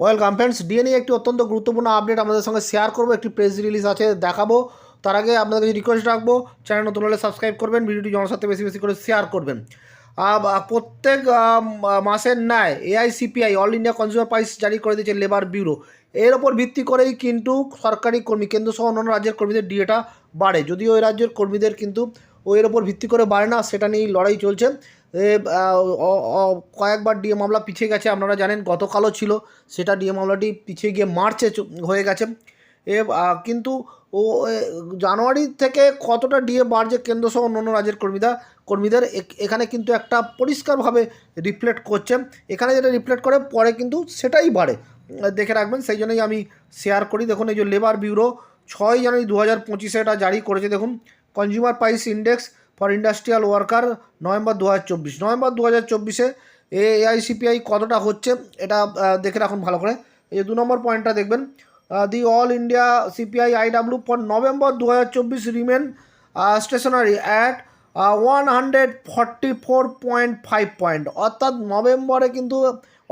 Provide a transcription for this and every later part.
Welcome friends DA নিয়ে একটি অত্যন্ত গুরুত্বপূর্ণ আপডেট আমাদের সঙ্গে শেয়ার করব। একটি প্রেস রিলিজ আছে, দেখাবো। তার আগে আপনাদের কাছে রিকোয়েস্ট রাখব চ্যানেল নতুন হলে সাবস্ক্রাইব করবেন, ভিডিওটি জনের সাথে বেশি বেশি করে শেয়ার করবেন। প্রত্যেক মাসের ন্যায় AICPI all India consumer price জারি করে দিয়েছে লেবার ব্যুরো এর ওপর ভিত্তি করেই কিন্তু সরকারি কর্মী কেন্দ্র সহ অন্যান্য রাজ্যের কর্মীদের ডিএটা বাড়ে। যদিও ওই রাজ্যের কর্মীদের কিন্তু ওই এর ওপর ভিত্তি করে বাড়ে না, সেটা নিয়েই লড়াই চলছে। কয়েকবার ডিএ মামলা পিছিয়ে গেছে, আপনারা জানেন, গতকালও ছিল। সেটা ডিএ মামলাটি পিছিয়ে গিয়ে মার্চে হয়ে গেছে। এ কিন্তু ও জানুয়ারি থেকে কতটা ডিএ বাড়ছে কেন্দ্র সহ অন্যান্য রাজ্যের কর্মীরা কর্মীদের এখানে কিন্তু একটা পরিষ্কারভাবে রিফ্লেক্ট করছে। এখানে যেটা রিফ্লেক্ট করে, পরে কিন্তু সেটাই বাড়ে। দেখে রাখবেন, সেই জন্যই আমি শেয়ার করি। দেখুন, এই যে লেবার ব্যুরো ছয় জানুয়ারি দু হাজার পঁচিশে এটা জারি করেছে। দেখুন consumer price index for industrial worker November দু হাজার চব্বিশ নভেম্বর দু হাজার চব্বিশে এআইসিপিআই কতটা হচ্ছে এটা দেখে রাখুন ভালো করে। এই দু নম্বর পয়েন্টটা দেখবেন the all India CPI IW for November দু হাজার চব্বিশ remain stationary at one hundred forty four point five point. অর্থাৎ নভেম্বরে কিন্তু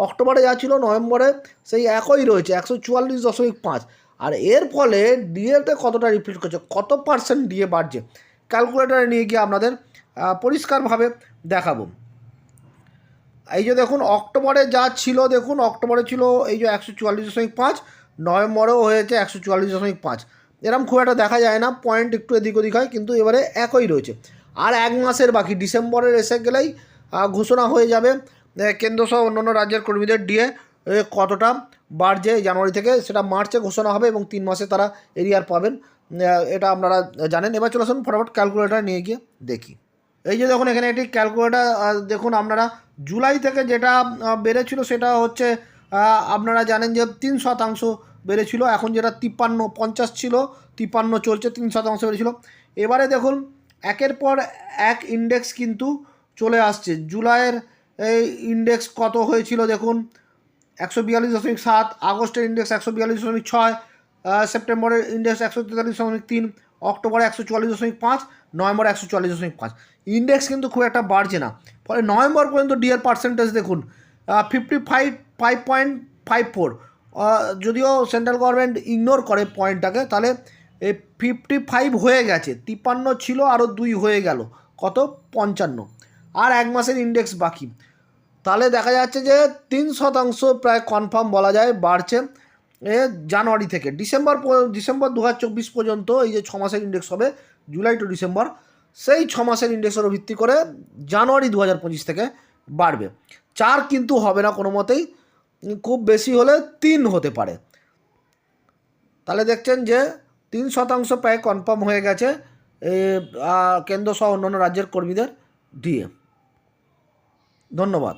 অক্টোবরে যা ছিল, নভেম্বরে সেই একই রয়েছে, একশো চুয়াল্লিশ দশমিক পাঁচ। আর এর ফলে ডিএতে কতটা রিফ্লেক্ট করছে? কত পার্সেন্ট ডিএ বাড়ছে? ক্যালকুলেটারে নিয়ে গিয়ে আপনাদের পরিষ্কারভাবে দেখাবো। এই যে দেখুন অক্টোবরে যা ছিল দেখুন অক্টোবরে ছিল এই যে একশো চুয়াল্লিশ দশমিক পাঁচ নভেম্বরেও হয়েছে একশো চুয়াল্লিশ দশমিক পাঁচ। এরকম খুব একটা দেখা যায় না পয়েন্ট একটু এদিক ওদিক হয় কিন্তু এবারে একই রয়েছে। আর এক মাসের বাকি ডিসেম্বরের এসে গেলেই ঘোষণা হয়ে যাবে এ, কেন্দ্র সহ অন্যান্য রাজ্যের কর্মীদের ডিএ কতটা বাড়ছে জানুয়ারি থেকে সেটা মার্চে ঘোষণা হবে এবং তিন মাসে তারা এরিয়ার পাবেন। এটা আপনারা জানেন। এবার চলে আসুন ফটাফট ক্যালকুলেটার নিয়ে গিয়ে দেখি। এই যে দেখুন, এখানে একটি ক্যালকুলেটার দেখুন আপনারা জুলাই থেকে যেটা বেড়েছিল সেটা হচ্ছে আপনারা জানেন যে তিন শতাংশ বেড়েছিল। এখন যেটা তিপ্পান্ন, পঞ্চাশ ছিল, তিপ্পান্ন চলছে, তিন শতাংশ বেড়েছিল। এবারে দেখুন, একের পর এক ইন্ডেক্স কিন্তু চলে আসছে। জুলাইয়ের এই ইন্ডেক্স কত হয়েছিল দেখুন? একশো বিয়াল্লিশ দশমিক সাত, আগস্টের ইন্ডেক্স একশো বিয়াল্লিশ দশমিক ছয় সেপ্টেম্বরের ইন্ডেক্স একশো তেতাল্লিশ দশমিক তিন, অক্টোবরে একশো চুয়াল্লিশ দশমিক পাঁচ, নভেম্বরে একশো চুয়াল্লিশ দশমিক পাঁচ। ইন্ডেক্স কিন্তু খুব একটা বাড়ছে না। ফলে নভেম্বর পর্যন্ত ডিএর পার্সেন্টেজ দেখুন fifty five five point five four যদিও সেন্ট্রাল গভর্নমেন্ট ইগনোর করে পয়েন্টটাকে তাহলে এই ফিফটি ফাইভ হয়ে গেছে, তিপ্পান্ন ছিল আরও দুই হয়ে গেল, কত? পঞ্চান্ন। আর এক মাসের ইন্ডেক্স বাকি। তাহলে দেখা যাচ্ছে যে তিন শতাংশ প্রায় কনফার্ম বলা যায় বাড়ছে। জানুয়ারি থেকে। ডিসেম্বর ডিসেম্বর দু হাজার চব্বিশ পর্যন্ত এই যে ছ মাসের ইন্ডেক্স হবে, জুলাই টু ডিসেম্বর, সেই ছ মাসের ইন্ডেক্সের ভিত্তি করে জানুয়ারি দু হাজার পঁচিশ থেকে বাড়বে। চার কিন্তু হবে না কোনো মতেই, খুব বেশি হলে তিন হতে পারে। তাহলে দেখছেন যে তিন শতাংশ প্রায় কনফার্ম হয়ে গেছে কেন্দ্র সহ অন্যান্য রাজ্যের কর্মীদের দিয়ে। ধন্যবাদ।